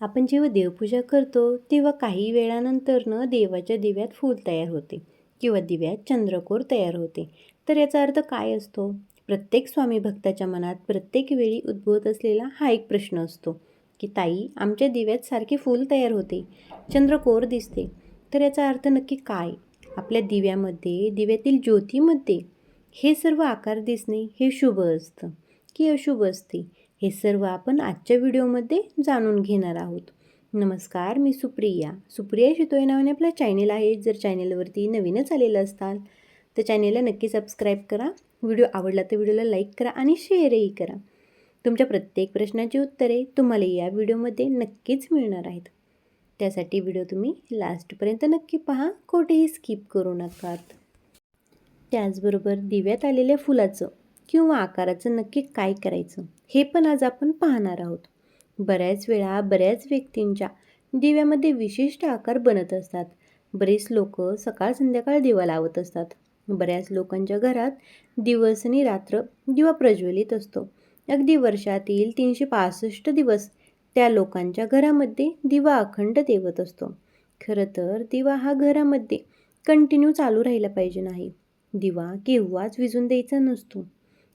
आपण जेव्हा देवपूजा करतो तेव्हा काही वेळानंतरनं देवाच्या दिव्यात फूल तयार होते किंवा दिव्यात चंद्रकोर तयार होते. तर याचा अर्थ काय असतो? प्रत्येक स्वामी भक्ताच्या मनात प्रत्येक वेळी उद्भवत असलेला हा एक प्रश्न असतो की ताई आमच्या दिव्यात सारखे फूल तयार होते चंद्रकोर दिसते. तर याचा अर्थ नक्की काय? आपल्या दिव्यामध्ये दिव्यातील ज्योतीमध्ये हे सर्व आकार दिसणे हे शुभ असतं की अशुभ असते? हे सर्व आपण आजच्या व्हिडिओमध्ये जाणून घेणार आहोत. नमस्कार मी सुप्रिया. सुप्रिया शितोय नावाने आपला चॅनेल आहे. जर चॅनेलवरती नवीनच आलेलं असाल तर चॅनेलला नक्की सबस्क्राईब करा. व्हिडिओ आवडला तर व्हिडिओला लाईक करा आणि शेअरही करा. तुमच्या प्रत्येक प्रश्नाची उत्तरे तुम्हाला या व्हिडिओमध्ये नक्कीच मिळणार आहेत. त्यासाठी व्हिडिओ तुम्ही लास्टपर्यंत नक्की पहा. कोठेही स्किप करू नकात त्याचबरोबर दिव्यात आलेल्या फुलाचं किंवा आकाराचं नक्की काय करायचं हे पण आज आपण पाहणार आहोत. बऱ्याच वेळा बऱ्याच व्यक्तींच्या दिव्यामध्ये विशिष्ट आकार बनत असतात. बरेच लोक सकाळ संध्याकाळ दिवा लावत असतात. बऱ्याच लोकांच्या घरात दिवस आणि रात्र दिवा प्रज्वलित असतो. अगदी वर्षातील तीनशे पासष्ट दिवस त्या लोकांच्या घरामध्ये दिवा अखंड देवत असतो. खरं तर दिवा हा घरामध्ये कंटिन्यू चालू राहिला पाहिजे नाही. दिवा केव्हाच विजून द्यायचा नसतो.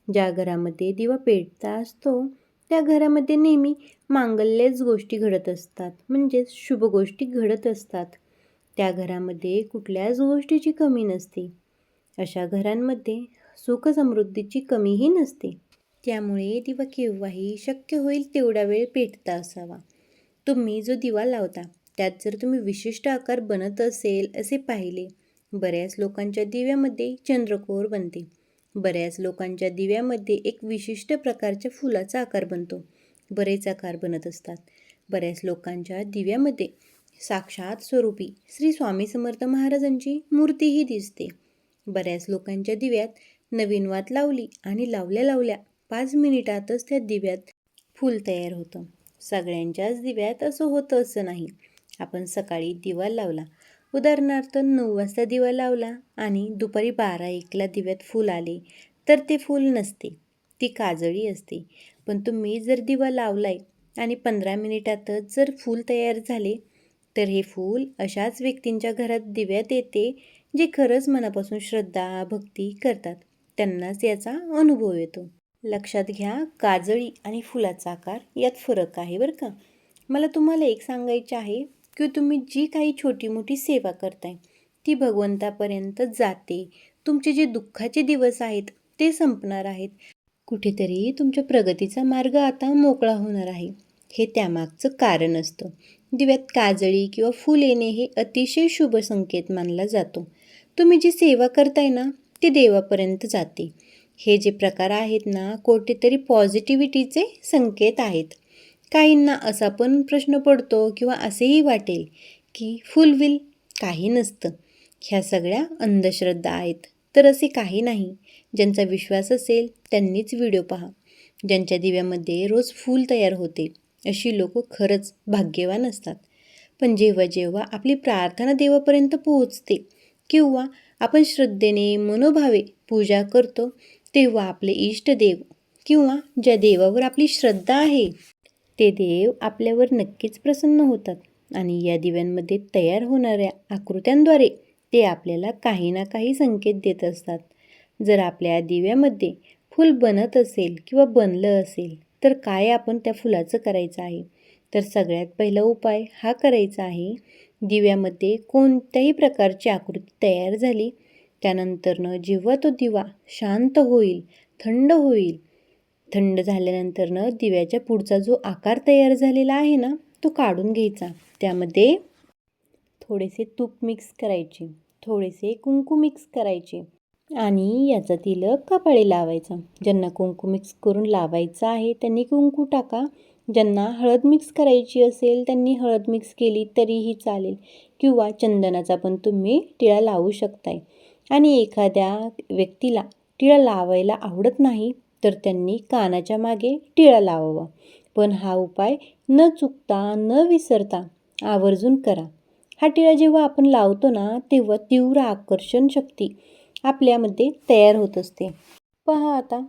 ज्या घरामध्ये दिवा पेटता असतो त्या घरामध्ये नेहमी मांगल्यच गोष्टी घडत असतात. म्हणजेच शुभ गोष्टी घडत असतात. त्या घरामध्ये कुठल्याच गोष्टीची कमी नसते. अशा घरांमध्ये सुख समृद्धीची कमीही नसते. त्यामुळे दिवा केव्हाही शक्य होईल तेवढा वेळ पेटता असावा. तुम्ही जो दिवा लावता त्यात जर तुम्ही विशिष्ट आकार बनत असेल असे पाहिले बऱ्याच लोकांच्या दिव्यामध्ये चंद्रकोर बनते. बऱ्याच लोकांच्या दिव्यामध्ये एक विशिष्ट प्रकारच्या फुलाचा आकार बनतो. बरेच आकार बनत असतात. बऱ्याच लोकांच्या दिव्यामध्ये साक्षात स्वरूपी श्री स्वामी समर्थ महाराजांची मूर्तीही दिसते. बऱ्याच लोकांच्या दिव्यात नवीन वात लावली आणि लावल्या लावल्या पाच मिनिटातच त्या दिव्यात फूल तयार होतं. सगळ्यांच्याच दिव्यात असं होतं असं नाही. आपण सकाळी दिवा लावला. उदाहरणार्थ नऊ वाजता दिवा लावला आणि दुपारी बारा एकला दिव्यात फूल आले तर ते फूल नसते ती काजळी असते. पण तुम्ही जर दिवा लावलाय आणि पंधरा मिनिटातच जर फूल तयार झाले तर हे फूल अशाच व्यक्तींच्या घरात दिव्यात येते जे खरंच मनापासून श्रद्धा भक्ती करतात. त्यांनाच याचा अनुभव येतो. लक्षात घ्या काजळी आणि फुलाचा आकार यात फरक आहे बरं का. मला तुम्हाला एक सांगायचे आहे. किंवा तुम्ही जी काही छोटी मोठी सेवा करताय ती भगवंतापर्यंत जाते. तुमचे जे दुःखाचे दिवस आहेत ते संपणार आहेत. कुठेतरी तुमच्या प्रगतीचा मार्ग आता मोकळा होणार आहे. हे त्यामागचं कारण असतं. दिव्यात काजळी किंवा फूल येणे हे अतिशय शुभ संकेत मानला जातो. तुम्ही जी सेवा करताय ना ती देवापर्यंत जाते. हे जे प्रकार आहेत ना कुठेतरी पॉझिटिव्हिटीचे संकेत आहेत. काहींना असा पण प्रश्न पडतो किंवा असेही वाटेल की फुलविल काही नसतं. ह्या सगळ्या अंधश्रद्धा आहेत. तर असे काही नाही. ज्यांचा विश्वास असेल त्यांनीच व्हिडिओ पहा. ज्यांच्या दिव्यामध्ये रोज फूल तयार होते अशी लोक खरंच भाग्यवान असतात. पण जेव्हा जेव्हा आपली प्रार्थना देवापर्यंत पोहोचते किंवा आपण श्रद्धेने मनोभावे पूजा करतो तेव्हा आपले इष्टदेव किंवा ज्या देवावर आपली श्रद्धा आहे ते देव आपल्यावर नक्कीच प्रसन्न होतात आणि या दिव्यांमध्ये तयार होणाऱ्या आकृत्यांद्वारे ते आपल्याला काही ना काही संकेत देत असतात. जर आपल्या दिव्यामध्ये फूल बनत असेल किंवा बनलं असेल तर काय आपण त्या फुलाचं करायचं आहे? तर सगळ्यात पहिला उपाय हा करायचा आहे. दिव्यामध्ये कोणत्याही प्रकारची आकृती तयार झाली त्यानंतरनं जेव्हा तो दिवा शांत होईल थंड होईल थंड झाल्यानंतरनं दिव्याच्या पुढचा जो आकार तयार झालेला आहे ना तो काढून घ्यायचा. त्यामध्ये थोडेसे तूप मिक्स करायचे. थोडेसे कुंकू मिक्स करायचे. आणि याचा तिलक कपाळी लावायचा. ज्यांना कुंकू मिक्स करून लावायचं आहे त्यांनी कुंकू टाका. ज्यांना हळद मिक्स करायची असेल त्यांनी हळद मिक्स केली तरीही चालेल. किंवा चंदनाचा पण तुम्ही टिळा लावू शकताय. आणि एखाद्या व्यक्तीला टिळा लावायला आवडत नाही तर त्यांनी कानाच्या मागे टिळा लावावा. पण हा उपाय न चुकता न विसरता आवर्जून करा. हा टिळा जेव्हा आपण लावतो ना तेव्हा तीव्र आकर्षण शक्ती आपल्यामध्ये तयार होत असते. पहा आता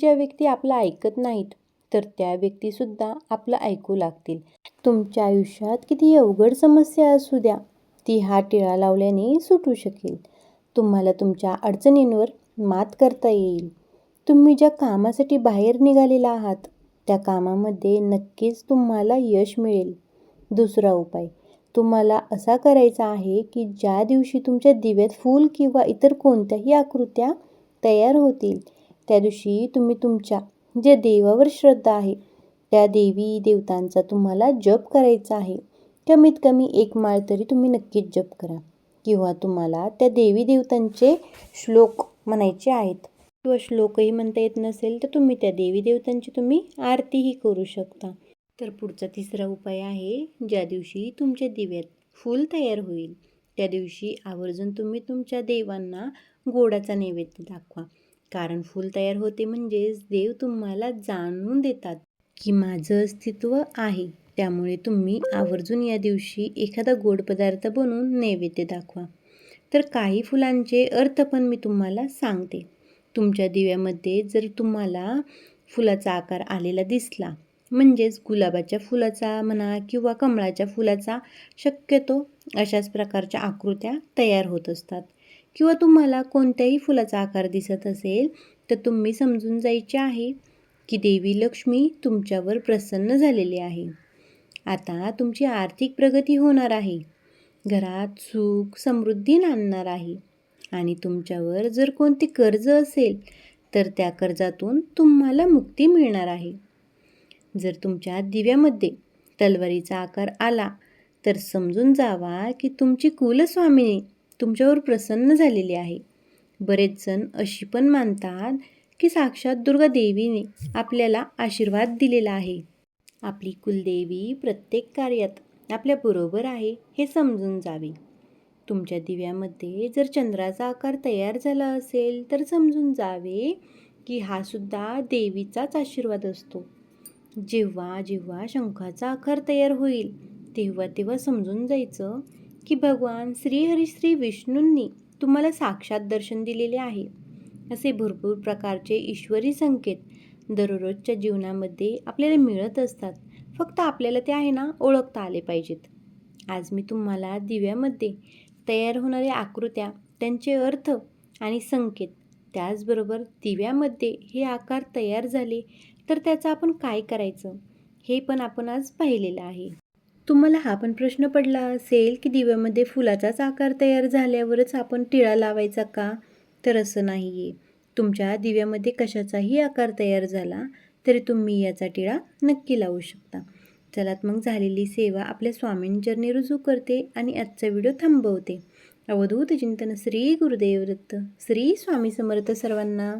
ज्या व्यक्ती आपलं ऐकत नाहीत तर त्या व्यक्तीसुद्धा आपलं ऐकू लागतील. तुमच्या आयुष्यात किती अवघड समस्या असू द्या ती हा टिळा लावल्याने सुटू शकेल. तुम्हाला तुमच्या अडचणींवर मात करता येईल. तुम्ही ज्या कामासाठी बाहेर निघालेला आहात त्या कामामध्ये नक्कीच तुम्हाला यश मिळेल. दुसरा उपाय तुम्हाला असा करायचा आहे की ज्या दिवशी तुमच्या दिव्यात फूल किंवा इतर कोणत्याही आकृत्या तयार होतील त्या दिवशी तुम्ही तुमच्या ज्या देवावर श्रद्धा आहे त्या देवी देवतांचा तुम्हाला जप करायचा आहे. कमीत कमी एक माळ तरी तुम्ही नक्कीच जप करा किंवा तुम्हाला त्या देवी देवतांचे श्लोक म्हणायचे आहेत. किंवा श्लोकही म्हणता येत नसेल तर तुम्ही त्या देवी देवतांची तुम्ही आरतीही करू शकता. तर पुढचा तिसरा उपाय आहे ज्या दिवशी तुमच्या दिव्यात फूल तयार होईल त्या दिवशी आवर्जून तुम्ही तुमच्या देवांना गोडाचा नैवेद्य दाखवा. कारण फूल तयार होते म्हणजेच देव तुम्हाला जाणून देतात की माझं अस्तित्व आहे. त्यामुळे तुम्ही आवर्जून या दिवशी एखादा गोड पदार्थ बनवून नैवेद्य दाखवा. तर काही फुलांचे अर्थ पण मी तुम्हाला सांगते. तुमच्या दिव्यामध्ये जर तुम्हाला फुलाचा आकार आलेला दिसला म्हणजेच गुलाबाच्या फुलाचा म्हणा किंवा कमळाच्या फुलाचा शक्यतो अशाच प्रकारच्या आकृत्या तयार होत असतात. किंवा तुम्हाला कोणत्याही फुलाचा आकार दिसत असेल तर तुम्ही समजून जायचे आहे की देवी लक्ष्मी तुमच्यावर प्रसन्न झालेली आहे. आता तुमची आर्थिक प्रगती होणार आहे. घरात सुख समृद्धी नांदणार आहे. आणि तुमच्यावर जर कोणते कर्ज असेल तर त्या कर्जातून तुम्हाला मुक्ती मिळणार आहे. जर तुमच्या दिव्यामध्ये तलवारीचा आकार आला तर समजून जावा की तुमची कुलस्वामिनी तुमच्यावर प्रसन्न झालेली आहे. बरेच जण अशी पण मानतात की साक्षात दुर्गा देवीने आपल्याला आशीर्वाद दिलेला आहे. आपली कुलदेवी प्रत्येक कार्यात आपल्याबरोबर आहे हे समजून जावे. तुमच्या दिव्यामध्ये जर चंद्राचा आकार तयार झाला असेल तर समजून जावे की हा सुद्धा देवीचाच आशीर्वाद असतो. जेव्हा जेव्हा शंखाचा आकार तयार होईल तेव्हा तेव्हा समजून जायचं की भगवान श्रीहरी श्री विष्णूंनी तुम्हाला साक्षात दर्शन दिलेले आहे. असे भरपूर प्रकारचे ईश्वरी संकेत दररोजच्या जीवनामध्ये आपल्याला मिळत असतात. फक्त आपल्याला ते आहे ना ओळखता आले पाहिजेत. आज मी तुम्हाला दिव्यामध्ये तयार होणाऱ्या आकृत्या त्यांचे अर्थ आणि संकेत त्याचबरोबर दिव्यामध्ये हे आकार तयार झाले तर त्याचं आपण काय करायचं? हे पण आपण आज पाहिलेलं आहे. तुम्हाला हा पण प्रश्न पडला असेल की दिव्यामध्ये फुलाचाच आकार तयार झाल्यावरच आपण टिळा लावायचा का? तर असं नाही आहे तुमच्या दिव्यामध्ये कशाचाही आकार तयार झाला तरी तुम्ही याचा टिळा नक्की लावू शकता. चलात मग झालेली सेवा आपल्या स्वामींचरणी रुजू करते आणि आजचा व्हिडिओ थांबवते. अवधूत चिंतन श्री गुरुदेव दत्त श्री स्वामी समर्थ सर्वांना.